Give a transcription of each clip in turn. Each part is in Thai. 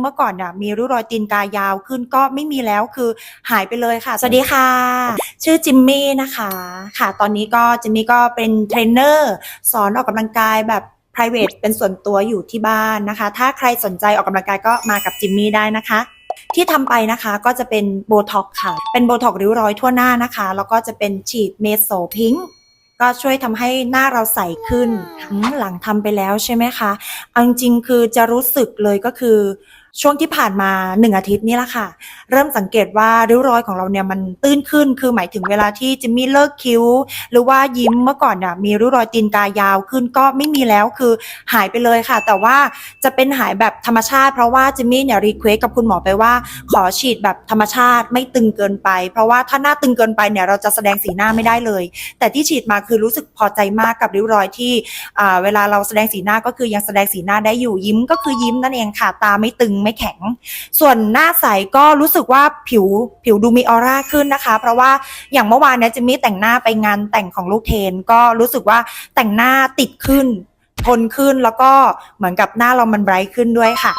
เมื่อก่อนเนี่ยมีริ้วรอยตีนกายาวขึ้นก็ไม่มีแล้วคือหายไปเลยค่ะ สวัสดีค่ะ ชื่อจิมมี่นะคะ ค่ะ ตอนนี้ก็จิมมี่ก็เป็นเทรนเนอร์สอนออกกำลังกายแบบ private เป็นส่วนตัวอยู่ที่บ้านนะคะ ถ้าใครสนใจออกกำลังกายก็มากับจิมมี่ได้นะคะ ที่ทำไปนะคะก็จะเป็นโบท็อกค่ะ เป็นโบท็อกริ้วรอยทั่วหน้านะคะ แล้วก็จะเป็นฉีดเมโซพิงค์ก็ช่วยทำให้หน้าเราใสขึ้นอืมหลังทำไปแล้วใช่ไหมคะเอาจริงๆคือจะรู้สึกเลยก็คือ ช่วงที่ผ่านมาหนึ่งอาทิตย์นี่แหละค่ะ เริ่มสังเกตว่าริ้วรอยของเราเนี่ยมันตื้นขึ้น คือหมายถึงเวลาที่จิมมี่เลิกคิ้ว หรือว่ายิ้มเมื่อก่อนเนี่ยมีริ้วรอยตีนกายาวขึ้นก็ไม่มีแล้วคือหายไปเลยค่ะ แต่ว่าจะเป็นหายแบบธรรมชาติ เพราะว่าจิมมี่เนี่ยรีเควสกับคุณหมอไปว่า ขอฉีดแบบธรรมชาติไม่ตึงเกินไป เพราะว่าถ้าหน้าตึงเกินไปเนี่ยเราจะแสดงสีหน้าไม่ได้เลย แต่ที่ฉีดมาคือรู้สึกพอใจมากกับริ้วรอยที่เวลาเราแสดงสีหน้าก็คือยังแสดงสีหน้าได้อยู่ยิ้มก็คือยิ้มนั่นเองค่ะตาไม่ตึงไม่แข็ง ส่วนหน้าใสก็รู้สึกว่าผิวผิวดูมีออร่าขึ้นนะคะ เพราะว่าอย่างเมื่อวานเนี่ยจิมมี่แต่งหน้าไปงานแต่งของลูกเทน ก็รู้สึกว่าแต่งหน้าติดขึ้น ทนขึ้นแล้วก็เหมือนกับหน้าเรามันไบรท์ขึ้นด้วยค่ะ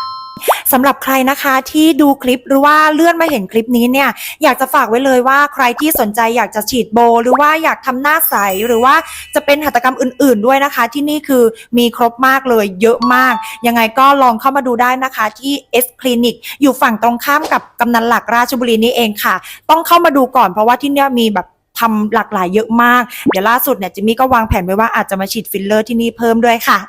สำหรับใครนะคะที่ดูคลิปหรือว่าเลื่อนมาเห็นคลิปนี้เนี่ยอยากจะฝากไว้เลยว่าใครที่สนใจอยากจะฉีดโบ หรือว่าอยากทำหน้าใสหรือว่าจะเป็นหัตถกรรมอื่น ๆ ด้วยนะคะ ที่นี่คือมีครบมากเลยเยอะมาก ยังไงก็ลองเข้ามาดูได้นะคะที่ S Clinic อยู่ฝั่งตรงข้ามกับกำนันหลักราชบุรีนี่เองค่ะ ต้องเข้ามาดูก่อนเพราะว่าที่เนี่ยมีแบบทำหลากหลายเยอะมาก เดี๋ยวล่าสุดเนี่ยจิมมี่ก็วางแผนไว้ว่าอาจจะมาฉีดฟิลเลอร์ที่นี่เพิ่มด้วยค่ะ